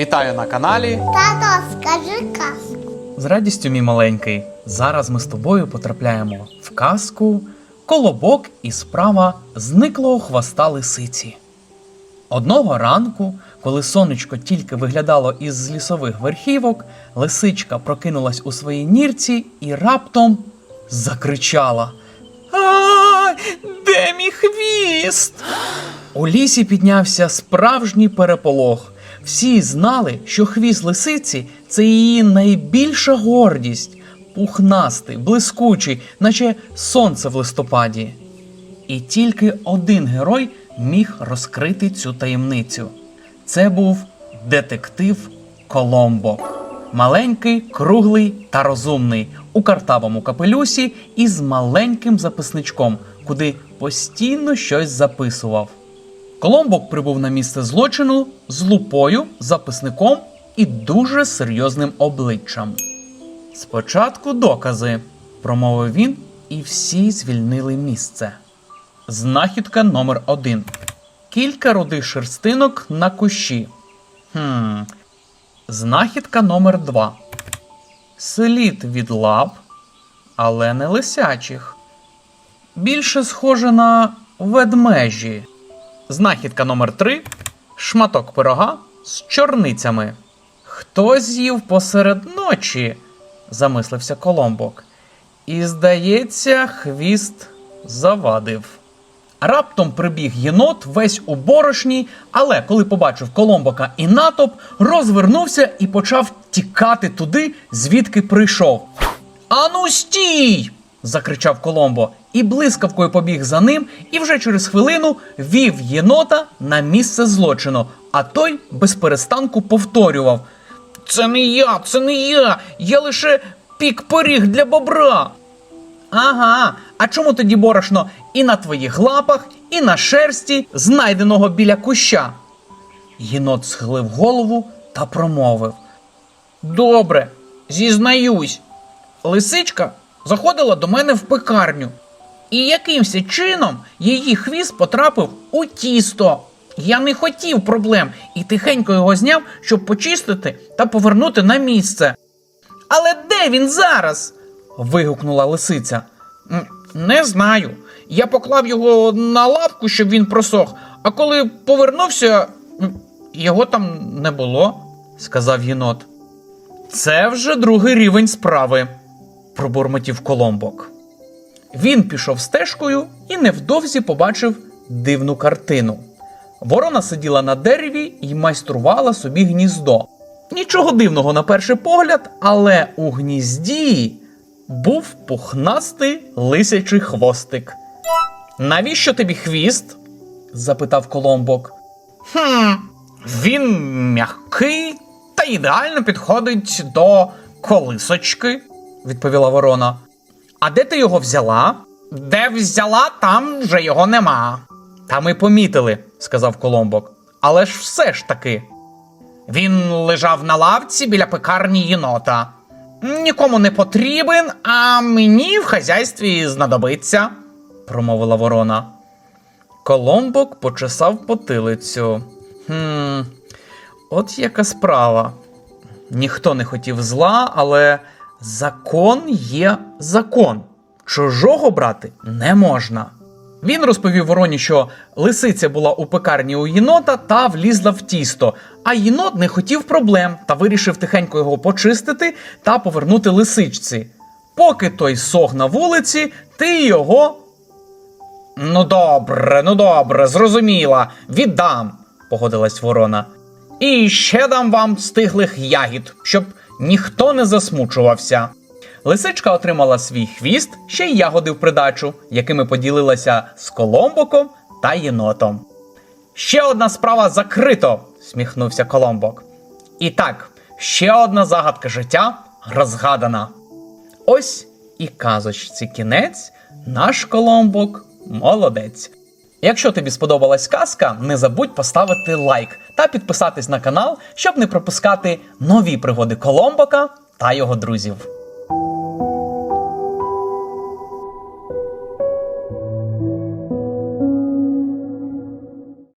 Вітаю на каналі. Тато, скажи казку. З радістю, мій маленький. Зараз ми з тобою потрапляємо в казку Колобок і справа зниклого хвоста лисиці. Одного ранку, коли сонечко тільки виглядало із лісових верхівок, лисичка прокинулась у своїй нірці і раптом закричала: Ай, де мій хвіст? У лісі піднявся справжній переполох. Всі знали, що хвіст лисиці це її найбільша гордість, пухнастий, блискучий, наче сонце в листопаді. І тільки один герой міг розкрити цю таємницю. Це був детектив Коломбо. Маленький, круглий та розумний у картавому капелюсі і з маленьким записничком, куди постійно щось записував. Коломбок прибув на місце злочину з лупою, записником і дуже серйозним обличчям. Спочатку докази, промовив він, і всі звільнили місце. Знахідка номер один. Кілька рудих шерстинок на кущі. Хм. Знахідка номер два. Слід від лап, але не лисячих. Більше схоже на ведмежі. Знахідка номер 3 шматок пирога з чорницями. Хто з'їв посеред ночі? замислився Коломбок. І, здається, хвіст завадив. Раптом прибіг єнот весь у борошні, але коли побачив Коломбока і натовп, розвернувся і почав тікати туди, звідки прийшов. Ану стій! Закричав Коломбо, і блискавкою побіг за ним, і вже через хвилину вів єнота на місце злочину, а той без перестанку повторював: Це не я, це не я, я лише пік поріг для бобра. Ага, а чому тоді борошно і на твоїх лапах, і на шерсті, знайденого біля куща? Єнот схилив голову та промовив. Добре, зізнаюсь. Лисичка заходила до мене в пекарню, і якимось чином її хвіст потрапив у тісто. Я не хотів проблем і тихенько його зняв, щоб почистити та повернути на місце. Але де він зараз? вигукнула лисиця. Не знаю. Я поклав його на лавку, щоб він просох, а коли повернувся, його там не було, сказав єнот. Це вже другий рівень справи, пробурмотів Коломбок. Він пішов стежкою і невдовзі побачив дивну картину. Ворона сиділа на дереві і майструвала собі гніздо. Нічого дивного на перший погляд, але у гнізді був пухнастий лисячий хвостик. Навіщо тобі хвіст? запитав Коломбок. Хм, він м'який та ідеально підходить до колисочки, відповіла ворона. А де ти його взяла? Де взяла, там вже його нема. Та ми помітили, сказав Коломбок. Але ж все ж таки. Він лежав на лавці біля пекарні єнота. Нікому не потрібен, а мені в хазяйстві знадобиться, промовила ворона. Коломбок почесав потилицю. Хм, от яка справа. Ніхто не хотів зла, але закон є закон. Чужого брати не можна. Він розповів вороні, що лисиця була у пекарні у єнота та влізла в тісто, а єнот не хотів проблем та вирішив тихенько його почистити та повернути лисичці. Поки той сох на вулиці, ти його. Ну добре, ну добре, зрозуміла, віддам, погодилась ворона. І ще дам вам стиглих ягід, щоб ніхто не засмучувався. Лисичка отримала свій хвіст, ще й ягоди в придачу, якими поділилася з Коломбоком та єнотом. Ще одна справа закрито, сміхнувся Коломбок. І так, ще одна загадка життя розгадана. Ось і казочці кінець, наш Коломбок молодець. Якщо тобі сподобалась казка, не забудь поставити лайк та підписатись на канал, щоб не пропускати нові пригоди Коломбока та його друзів.